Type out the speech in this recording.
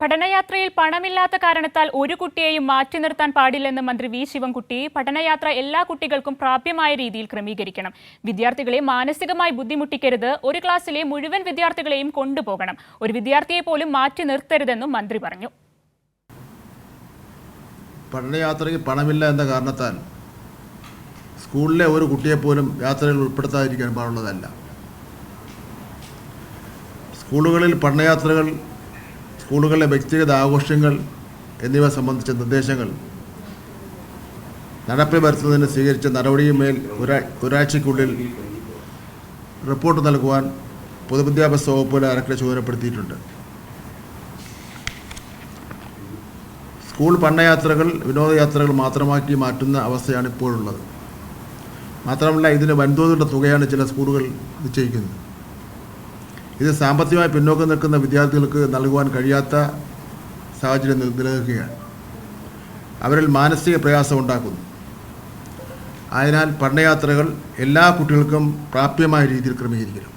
പഠനയാത്രയിൽ പണമില്ലാത്ത കാരണത്താൽ ഒരു കുട്ടിയെയും മാറ്റി നിർത്താൻ പാടില്ലെന്ന് മന്ത്രി വി ശിവൻകുട്ടി. പഠനയാത്ര എല്ലാ കുട്ടികൾക്കും പ്രാപ്യമായ രീതിയിൽ ക്രമീകരിക്കണം. വിദ്യാർത്ഥികളെ മാനസികമായി ബുദ്ധിമുട്ടിക്കരുത്. ഒരു ക്ലാസ്സിലെ മുഴുവൻ വിദ്യാർത്ഥികളെയും കൊണ്ടുപോകണം. ഒരു വിദ്യാർത്ഥിയെ പോലും മാറ്റി നിർത്തരുതെന്നും മന്ത്രി പറഞ്ഞു. പഠനയാത്രയ്ക്ക് പണമില്ല എന്ന കാരണത്താൽ സ്കൂളിലെ ഒരു കുട്ടിയെ പോലും യാത്രയിൽ ഉൾപ്പെടുത്താതിരിക്കാൻ പാടുള്ളതല്ല. സ്കൂളുകളിൽ പഠനയാത്രകൾ സ്കൂളുകളിലെ വ്യക്തിഗത ആഘോഷങ്ങൾ എന്നിവ സംബന്ധിച്ച നിർദ്ദേശങ്ങൾ നടപ്പിൽ വരുത്തുന്നതിന് സ്വീകരിച്ച നടപടിയുമേൽ ഒരാ ഒരാഴ്ചയ്ക്കുള്ളിൽ റിപ്പോർട്ട് നൽകുവാൻ പൊതുവിദ്യാഭ്യാസ വകുപ്പ് ഡയറക്ടറെ ചുമതലപ്പെടുത്തിയിട്ടുണ്ട്. സ്കൂൾ പഠനയാത്രകൾ വിനോദയാത്രകൾ മാത്രമാക്കി മാറ്റുന്ന അവസ്ഥയാണ് ഇപ്പോഴുള്ളത്. മാത്രമല്ല ഇതിന് വൻതോതിലുള്ള തുകയാണ് ചില സ്കൂളുകൾ നിശ്ചയിക്കുന്നത്. ഇത് സാമ്പത്തികമായി പിന്നോക്കം നിൽക്കുന്ന വിദ്യാർത്ഥികൾക്ക് നൽകുവാൻ കഴിയാത്ത സാഹചര്യം നില- നിലനിൽക്കുകയാണ്. അവരിൽ മാനസിക പ്രയാസം ഉണ്ടാക്കുന്നു. അതിനാൽ പഠനയാത്രകൾ എല്ലാ കുട്ടികൾക്കും പ്രാപ്യമായ രീതിയിൽ ക്രമീകരിക്കണം.